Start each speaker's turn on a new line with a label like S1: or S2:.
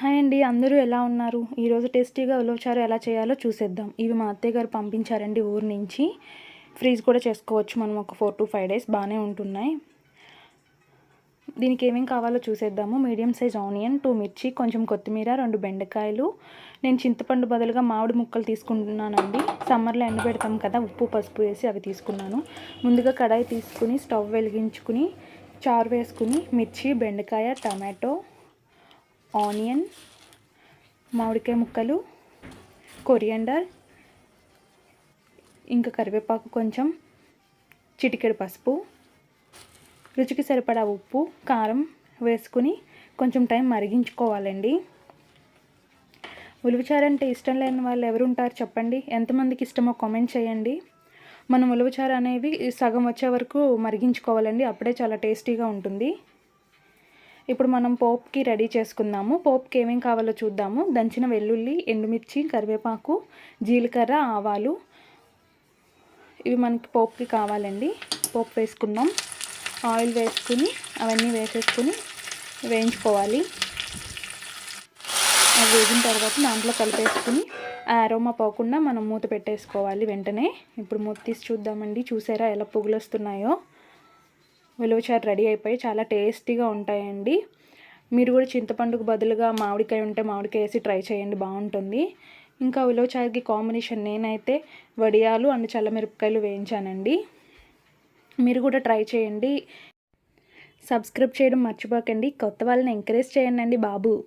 S1: Hi అండి అందరూ ఎలా ఉన్నారు? ఈరోజు టేస్టీగా ఉలవచారు ఎలా చేయాలో చూసేద్దాం. ఇవి మా అత్తయ్య గారు పంపించారండి ఊరు నుంచి. ఫ్రీజ్ కూడా చేసుకోవచ్చు మనం ఒక ఫోర్ టు ఫైవ్ డేస్ బాగానే ఉంటున్నాయి. దీనికి ఏమేమి కావాలో చూసేద్దాము. మీడియం సైజ్ ఆనియన్ టూ మిర్చి కొంచెం కొత్తిమీర రెండు బెండకాయలు. నేను చింతపండు బదులుగా మామిడి ముక్కలు తీసుకుంటున్నానండి. సమ్మర్లో ఎండబెడతాం కదా ఉప్పు పసుపు వేసి అవి తీసుకున్నాను. ముందుగా కడాయి తీసుకుని స్టవ్ వెలిగించుకుని చారు వేసుకుని మిర్చి బెండకాయ టమాటో ఆనియన్ మామిడికాయ ముక్కలు కొరియండర్ ఇంకా కరివేపాకు కొంచెం చిటికెడు పసుపు రుచికి సరిపడా ఉప్పు కారం వేసుకుని కొంచెం టైం మరిగించుకోవాలండి. ఉలువచారు అంటే ఇష్టం లేని వాళ్ళు ఎవరు ఉంటారు చెప్పండి. ఎంతమందికి ఇష్టమో కామెంట్ చేయండి. మనం ఉలువచారు అనేవి సగం వచ్చే వరకు మరిగించుకోవాలండి. అప్పుడే చాలా టేస్టీగా ఉంటుంది. ఇప్పుడు మనం పోప్కి రెడీ చేసుకుందాము. పోప్కి ఏమేమి కావాలో చూద్దాము. దంచిన వెల్లుల్లి ఎండుమిర్చి కరివేపాకు జీలకర్ర ఆవాలు. ఇవి మనకి పోప్కి కావాలండి. పోపు వేసుకుందాం. ఆయిల్ వేసుకుని అవన్నీ వేసేసుకుని వేయించుకోవాలి. అవి వేగిన తర్వాత దాంట్లో కలిపేసుకుని అరోమా పోకుండా మనం మూత పెట్టేసుకోవాలి వెంటనే. ఇప్పుడు మూత తీసి చూద్దామండి. చూసారా ఎలా పువ్వులు వస్తున్నాయో ఉలవచారు రెడీ అయిపోయి చాలా టేస్టీగా ఉంటాయండి. మీరు కూడా చింతపండుకు బదులుగా మామిడికాయ ఉంటే మామిడికాయ వేసి ట్రై చేయండి బాగుంటుంది. ఇంకా ఉలవచారుకి కాంబినేషన్ నేనైతే వడియాలు అండ్ చల్లమిరపకాయలు వేయించానండి. మీరు కూడా ట్రై చేయండి. సబ్స్క్రైబ్ చేయడం మర్చిపోకండి. కొత్త వాళ్ళని ఎంకరేజ్ చేయండి బాబు.